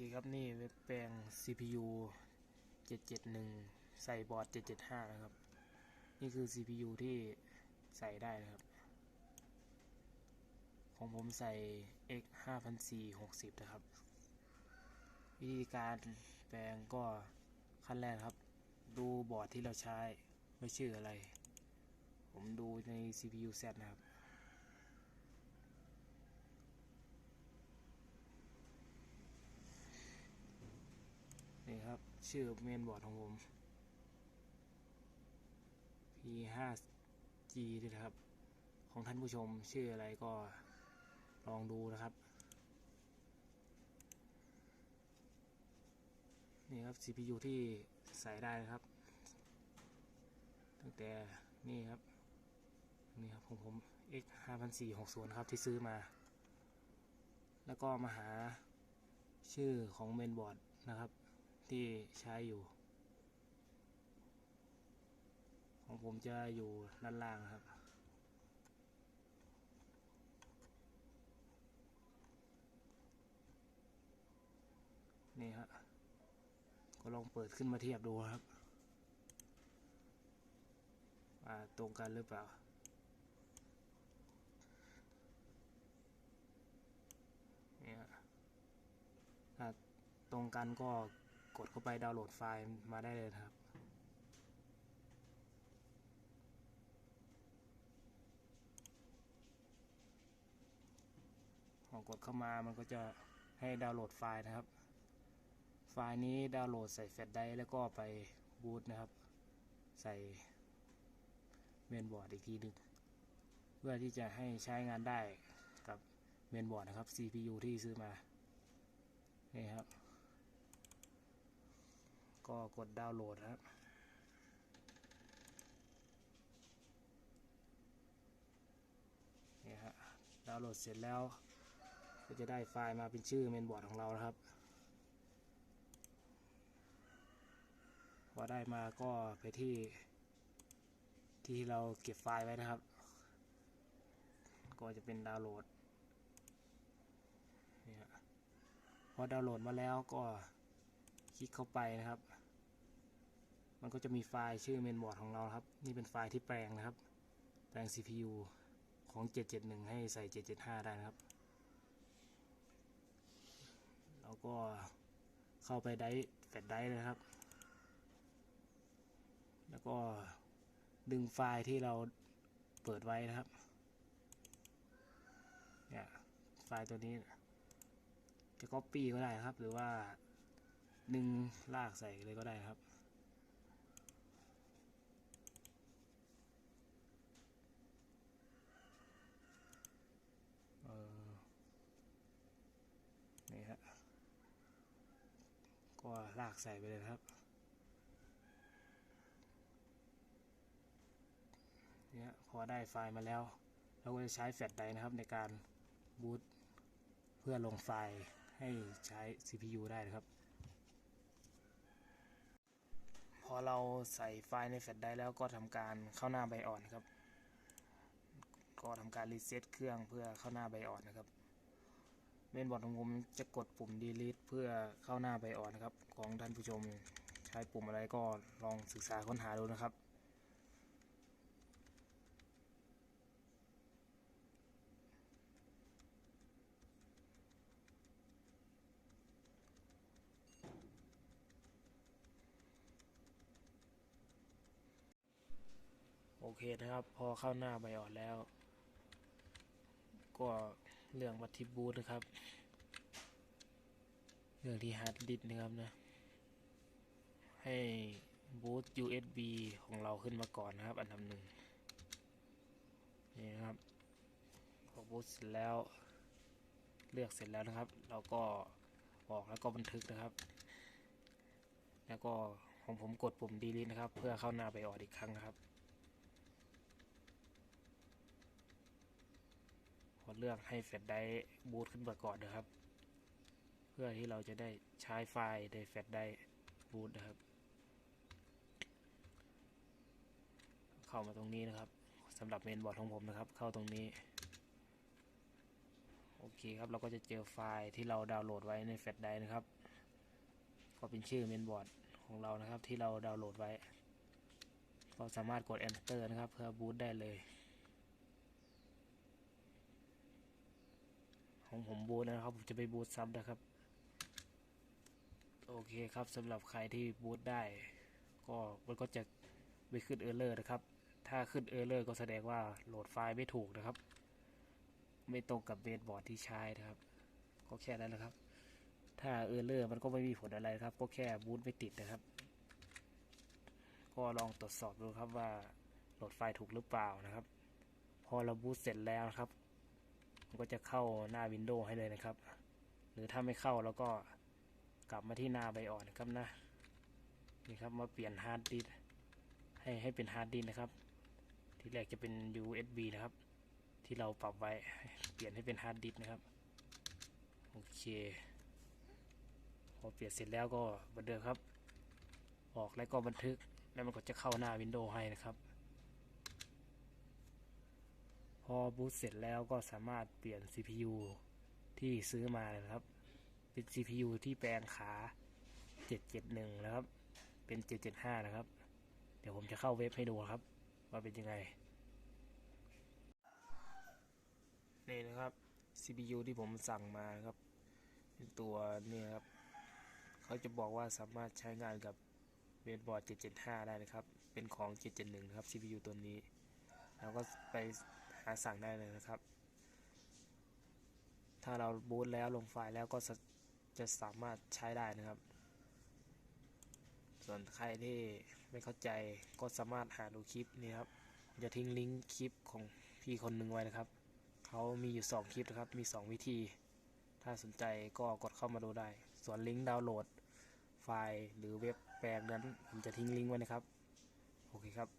คครับนี่เว็บแปลง CPU 771 ใส่บอร์ด 775 นะครับ นี่คือ CPU ที่ใส่ได้นะครับ ของผมใส่ X 5460 นะครับ วิธีการแปลงก็ขั้นแรกครับ ดูบอร์ดที่เราใช้ไม่ชื่ออะไร ผมดูใน CPU Z นะครับ นี่ครับ ชื่อเมนบอร์ดของผม P5G นี่นะครับ ของท่านผู้ชมชื่ออะไรก็ลองดูนะครับ นี่ครับ CPU ที่ใส่ได้นะครับ ตั้งแต่นี่ครับ นี่ครับของผม X 5460ครับที่ซื้อมา แล้วก็มาหาชื่อของเมนบอร์ดนะครับ ที่ใช้อยู่ ของผมจะอยู่ด้านล่างครับ นี่ฮะก็ลองเปิดขึ้นมาเทียบดูครับว่าตรงกันหรือเปล่าเนี่ยถ้าตรงกันก็ กดเข้าไปดาวน์โหลดไฟล์มาได้เลยครับ พอกดเข้ามามันก็จะให้ดาวน์โหลดไฟล์นะครับ ไฟล์นี้ดาวน์โหลดใส่แฟลชไดร์แล้วก็ไปบูตนะครับ ใส่เมนบอร์ดอีกทีหนึ่งเพื่อที่จะให้ใช้งานได้กับเมนบอร์ดนะครับ CPU ที่ซื้อมา นี่ครับ ก็กดดาวน์โหลดนะครับนี่ฮะดาวน์โหลดเสร็จแล้ว ก็จะได้ไฟล์มาเป็นชื่อเมนบอร์ดของเรานะครับพอได้มาก็ไปที่ที่เราเก็บไฟล์ไว้นะครับ ก็จะเป็นดาวน์โหลดนี่ฮะพอดาวน์โหลดมาแล้วก็คลิกเข้าไปนะครับ มันก็จะมีไฟล์ชื่อเมนบอร์ดของเราครับ นี่เป็นไฟล์ที่แปลงนะครับ แปลง CPU ของ 771 ให้ใส่ 775 ได้นะครับ แล้วก็เข้าไปได้แฟลชไดรฟ์นะครับ แล้วก็ดึงไฟล์ที่เราเปิดไว้นะครับ เนี่ยไฟล์ตัวนี้ จะ copy ก็ได้ครับ หรือว่าดึงลากใส่เลยก็ได้ครับ เออนี่ฮะ ก็ลากใส่ไปเลยครับเนี่ยพอได้ไฟล์มาแล้ว เราก็จะใช้แฟลชไดร์นะครับในการบูตเพื่อลงไฟล์ให้ใช้ CPU ได้นะครับ พอเราใส่ไฟล์ในแฟลชไดร์แล้วก็ทำการเข้าหน้าไบออนครับ ก็ทำการรีเซ็ตเครื่องเพื่อเข้าหน้าไบออนนะครับ เมนบอร์ดของผมจะกดปุ่ม delete เพื่อเข้าหน้าไบออนนะครับ ของท่านผู้ชมใช้ปุ่มอะไรก็ลองศึกษาค้นหาดูนะครับโอเคนะครับ พอเข้าหน้าไบออนแล้ว ก็ เรื่องวัตถิบูตนะครับ เรื่องที่ฮาร์ดดิสก์นะครับนะ ให้บูต USB ของเราขึ้นมาก่อนนะครับ อันดับหนึ่งนี่นะครับพอบูตเสร็จแล้ว เลือกเสร็จแล้วนะครับ เราก็ออกแล้วก็บันทึกนะครับ แล้วก็ของผมกดปุ่ม delete นะครับ เพื่อเข้าหน้าไบออนอีกครั้งนะครับ พอเลือกให้แฟลชไดร์บูตขึ้นมาก่อนนะครับ เพื่อที่เราจะได้ใช้ไฟล์ในแฟลชไดร์บูตนะครับ เข้ามาตรงนี้นะครับสำหรับเมนบอร์ดของผมนะครับ เข้าตรงนี้โอเคครับเราก็จะเจอไฟล์ที่เราดาวน์โหลดไว้ในแฟลชไดร์นะครับ ก็เป็นชื่อเมนบอร์ดของเรานะครับที่เราดาวน์โหลดไว้ ก็สามารถกด enter นะครับ เพื่อบูตได้เลย ของผมบูนะครับ ผมจะไปบูตซ้ำนะครับ โอเคครับสำหรับใครที่บูตได้ ก็มันก็จะไม่ขึ้นเออร์เลอร์นะครับ ถ้าขึ้นเออร์เลอร์ก็แสดงว่าโหลดไฟล์ไม่ถูกนะครับ ไม่ตรงกับเบสบอร์ดที่ใช้นะครับ ก็แค่นั้นแหละครับ ถ้าเออร์เลอร์มันก็ไม่มีผลอะไรครับ ก็แค่บูตไม่ติดนะครับ ก็ลองตรวจสอบดูครับว่าโหลดไฟล์ถูกหรือเปล่านะครับ พอเราบูตเสร็จแล้วนะครับ มันก็จะเข้าหน้าวินโดว์ให้เลยนะครับ หรือถ้าไม่เข้าเราก็กลับมาที่หน้าไบออนนะครับนะนี่ครับมาเปลี่ยนฮาร์ดดิสให้ให้เป็นฮาร์ดดิสนะครับ ทีแรกจะเป็น USB นะครับ ที่เราปรับไว้เปลี่ยนให้เป็นฮาร์ดดิสนะครับโอเคพอเปลี่ยนเสร็จแล้วก็บันเดิมครับ ออกแล้วก็บันทึกแล้วมันก็จะเข้าหน้าวินโดว์ให้นะครับ พอบูตเสร็จแล้วก็สามารถเปลี่ยน CPU ที่ซื้อมานะครับ เป็น CPU ที่แปลงขา 771 นะครับ เป็น 775 นะครับ เดี๋ยวผมจะเข้าเว็บให้ดูครับ ว่าเป็นยังไง นี่นะครับ CPU ที่ผมสั่งมาครับ เป็นตัวนี่ครับ เขาจะบอกว่าสามารถใช้งานกับเบสบอร์ด 775 ได้นะครับ เป็นของ 771นะครับ CPU ตัวนี้ แล้วก็ไปาสั่งได้เลยนะครับ ถ้าเราบูตแล้วลงไฟล์แล้วก็จะสามารถใช้ได้นะครับ ส่วนใครที่ไม่เข้าใจก็สามารถหาดูคลิปนี้ครับจะทิ้งลิงก์คลิปของพี่คนหนึ่งไว้นะครับ เขามีอยู่ 2 คลิปนะครับ มี 2 วิธี ถ้าสนใจก็กดเข้ามาดูได้ ส่วนลิงก์ดาวน์โหลดไฟล์หรือเว็บแปลงนั้นผมจะทิ้งลิงก์ไว้นะครับ โอเคครับ